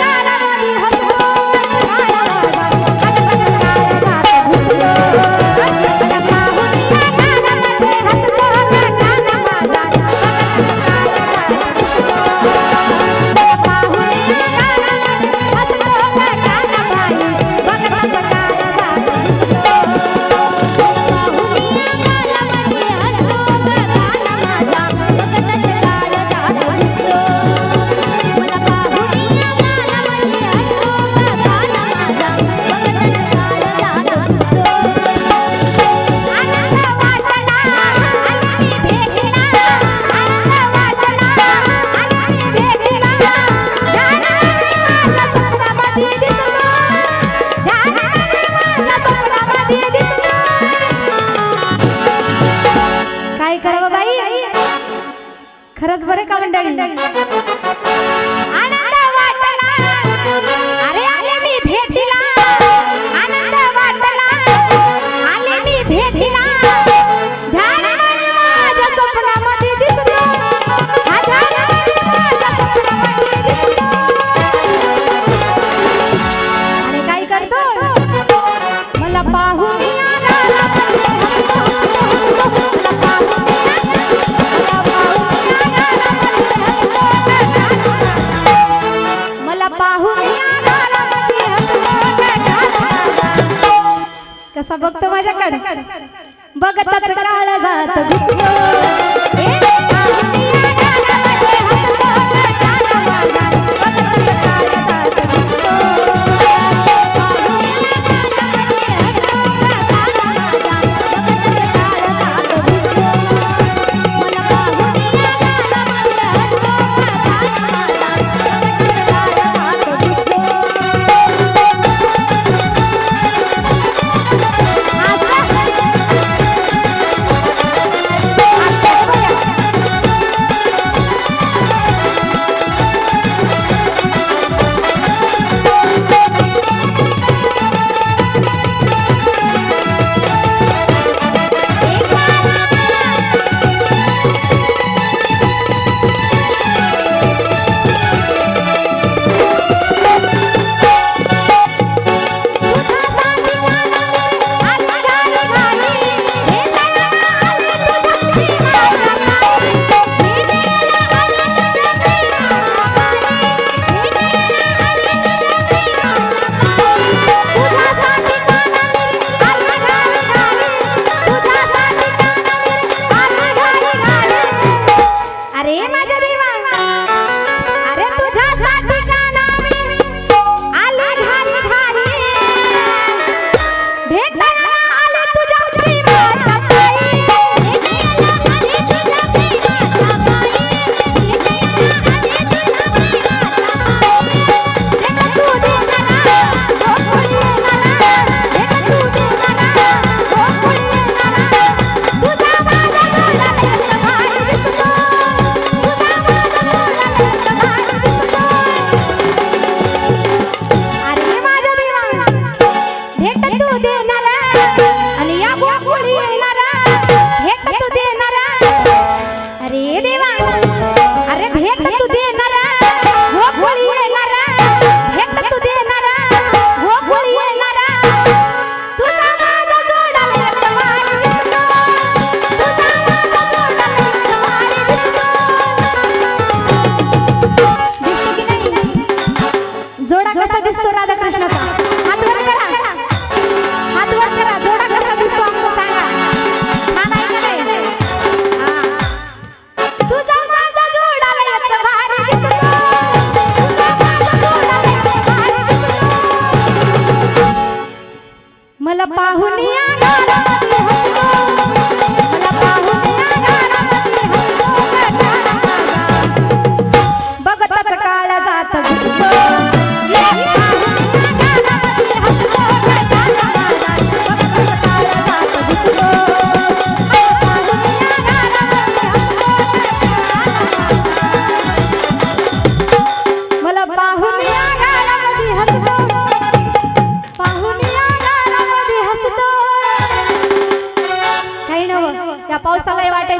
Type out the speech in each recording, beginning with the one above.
la la la बघतो माझ्याकडे. बघत काळ जात 今じょでは Thế!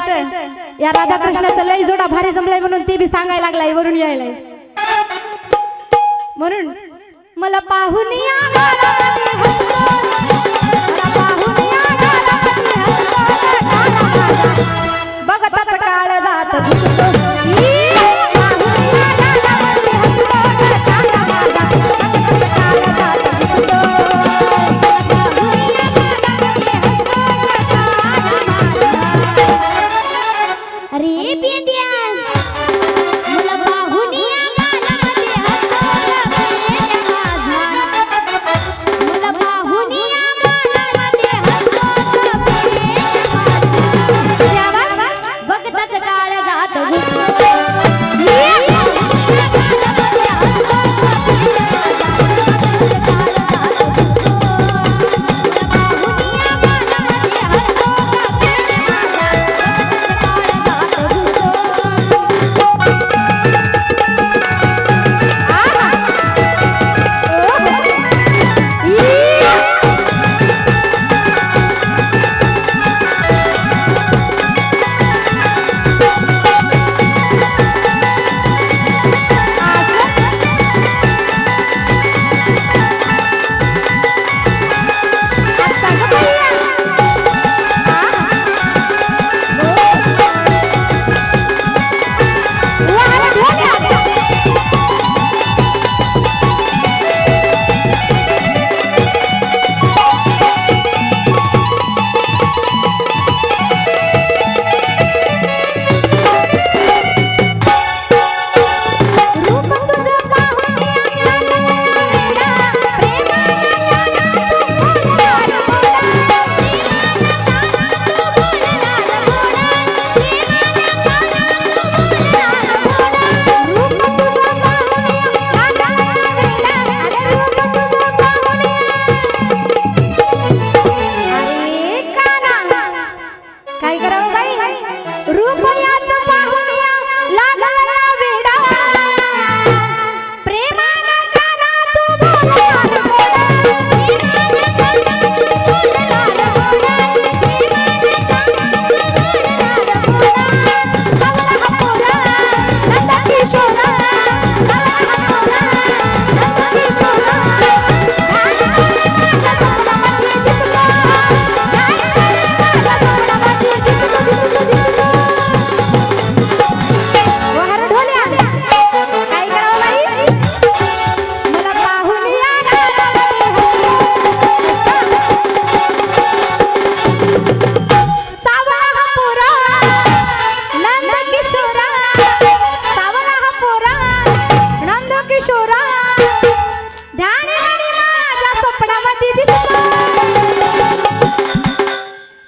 या या राधाकृष्णाचा लय जोडा भारी जमलाय म्हणून ते बी सांगायला लागलाय वरून यायलाय. म्हणून मला पाहून या